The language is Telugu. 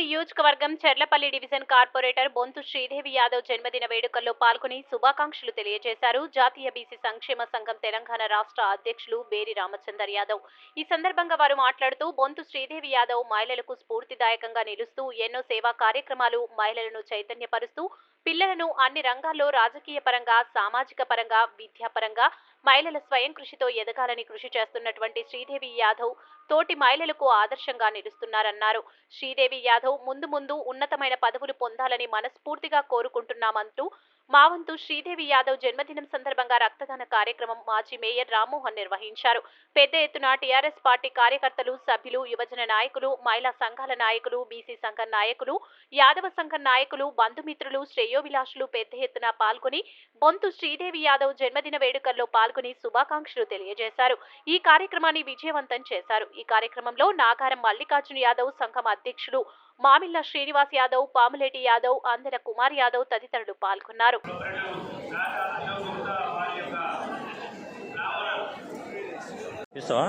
నియోజకవర్గం చెర్లపల్లి డివిజన్ కార్పొరేటర్ బొంతు శ్రీదేవి యాదవ్ జన్మదిన వేడుకల్లో పాల్గొని శుభాకాంక్షలు తెలియజేశారు. జాతీయ బీసీ సంక్షేమ సంఘం తెలంగాణ రాష్ట్ర అధ్యక్షులు బేరి రామచందర్ యాదవ్. ఈ సందర్భంగా వారు మాట్లాడుతూ బొంతు శ్రీదేవి యాదవ్ మహిళలకు స్ఫూర్తిదాయకంగా నిలుస్తూ ఎన్నో సేవా కార్యక్రమాలు మహిళలను చైతన్యపరుస్తూ పిల్లలను అన్ని రంగాల్లో రాజకీయ పరంగా సామాజిక పరంగా విద్యాపరంగా మహిళల స్వయం కృషితో ఎదగాలని కృషి చేస్తున్నటువంటి శ్రీదేవి యాదవ్ తోటి మహిళలకు ఆదర్శంగా నిలుస్తున్నారన్నారు. శ్రీదేవి యాదవ్ ముందు ముందు ఉన్నతమైన పదవులు పొందాలని మనస్ఫూర్తిగా కోరుకుంటున్నామంటూ మా వంతు శ్రీదేవి యాదవ్ జన్మదినం సందర్భంగా రక్తదాన కార్యక్రమం మాజీ మేయర్ రామ్మోహన్ నిర్వహించారు. పెద్ద ఎత్తున టీఆర్ఎస్ పార్టీ కార్యకర్తలు సభ్యులు యువజన నాయకులు మహిళా సంఘాల నాయకులు బీసీ సంఘం నాయకులు యాదవ సంఘం నాయకులు బంధుమిత్రులు శ్రేయోభిలాషులు పెద్ద ఎత్తున పాల్గొని బొంతు శ్రీదేవి యాదవ్ జన్మదిన వేడుకల్లో పాల్గొని శుభాకాంక్షలు తెలియజేశారు. ఈ కార్యక్రమాన్ని విజయవంతం చేశారు. ఈ కార్యక్రమంలో నాగారం మల్లికార్జున యాదవ్ సంఘం అధ్యక్షులు మామిళ్ళ శ్రీనివాస్ యాదవ్ పాములేటి యాదవ్ అందర కుమార్ యాదవ్ తదితరులు పాల్గొన్నారు. తీస్తావా